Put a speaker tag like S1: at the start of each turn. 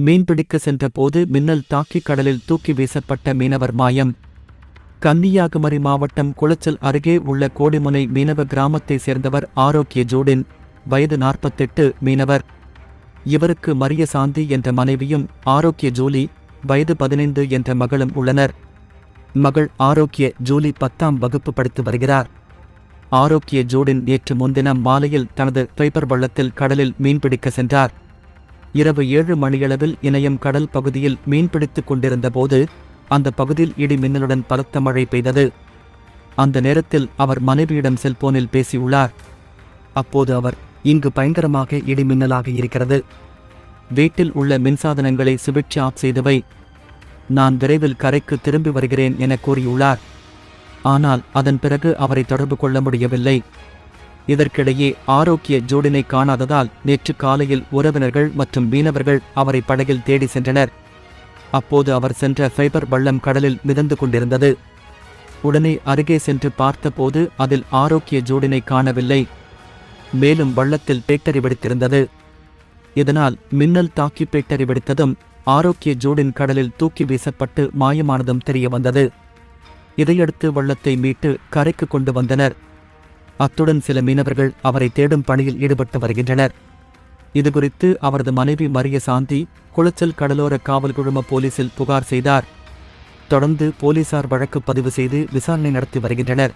S1: மீன்பிடிக்க சென்றபோது மின்னல் தாக்கி கடலில் தூக்கி வீசப்பட்ட மீனவர் மாயம். கன்னியாகுமரி மாவட்டம் குளச்சல் அருகே உள்ள கோடிமுனை மீனவ கிராமத்தைச் சேர்ந்தவர் ஆரோக்கிய ஜோடின் வயது நாற்பத்தெட்டு மீனவர். இவருக்கு மரிய சாந்தி என்ற மனைவியும் ஆரோக்கிய ஜூலி வயது பதினைந்து என்ற மகளும் உள்ளனர். மகள் ஆரோக்கிய ஜூலி பத்தாம் வகுப்பு படித்து வருகிறார். ஆரோக்கிய ஜோடின் நேற்று முன்தினம் மாலையில் தனது பைப்பர் வள்ளத்தில் கடலில் மீன்பிடிக்க சென்றார். இரவு ஏழு மணியளவில் இணையம் கடல் பகுதியில் மீன்பிடித்துக் கொண்டிருந்தபோது அந்த பகுதியில் இடி மின்னலுடன் பலத்த மழை பெய்தது. அந்த நேரத்தில் அவர் மனைவியிடம் செல்போனில் பேசியுள்ளார். அப்போது அவர் இங்கு பயங்கரமாக இடி மின்னலாக இருக்கிறது. வீட்டில் உள்ள மின்சாதனங்களை சுவிட்ச் ஆஃப் செய்தவை. நான் விரைவில் கரைக்கு திரும்பி வருகிறேன் என கூறியுள்ளார். ஆனால் அதன் பிறகு அவரை தொடர்பு கொள்ள முடியவில்லை. இதற்கிடையே ஆரோக்கிய ஜோடினை காணாததால் நேற்று காலையில் உறவினர்கள் மற்றும் மீனவர்கள் அவரை படகில் தேடி சென்றனர். அப்போது அவர் சென்ற ஃபைபர் வள்ளம் கடலில் மிதந்து கொண்டிருந்தது. உடனே அருகே சென்று பார்த்தபோது அதில் ஆரோக்கிய ஜோடினை காணவில்லை. மேலும் வள்ளத்தில் பேட்டரி வெடித்திருந்தது. இதனால் மின்னல் தாக்கி பேட்டரி வெடித்ததும் ஆரோக்கிய ஜோடின் கடலில் தூக்கி வீசப்பட்டு மாயமானதும் தெரிய வந்தது இதையடுத்து வள்ளத்தை மீட்டு கரைக்கு கொண்டு வந்தனர். அத்துடன் சில மீனவர்கள் அவரை தேடும் பணியில் ஈடுபட்டு வருகின்றனர். இதுகுறித்து அவரது மனைவி மரிய சாந்தி குளச்சல் கடலோர காவல் குழும போலீசில் புகார் செய்தார். தொடர்ந்து போலீசார் வழக்கு பதிவு செய்து விசாரணை நடத்தி வருகின்றனர்.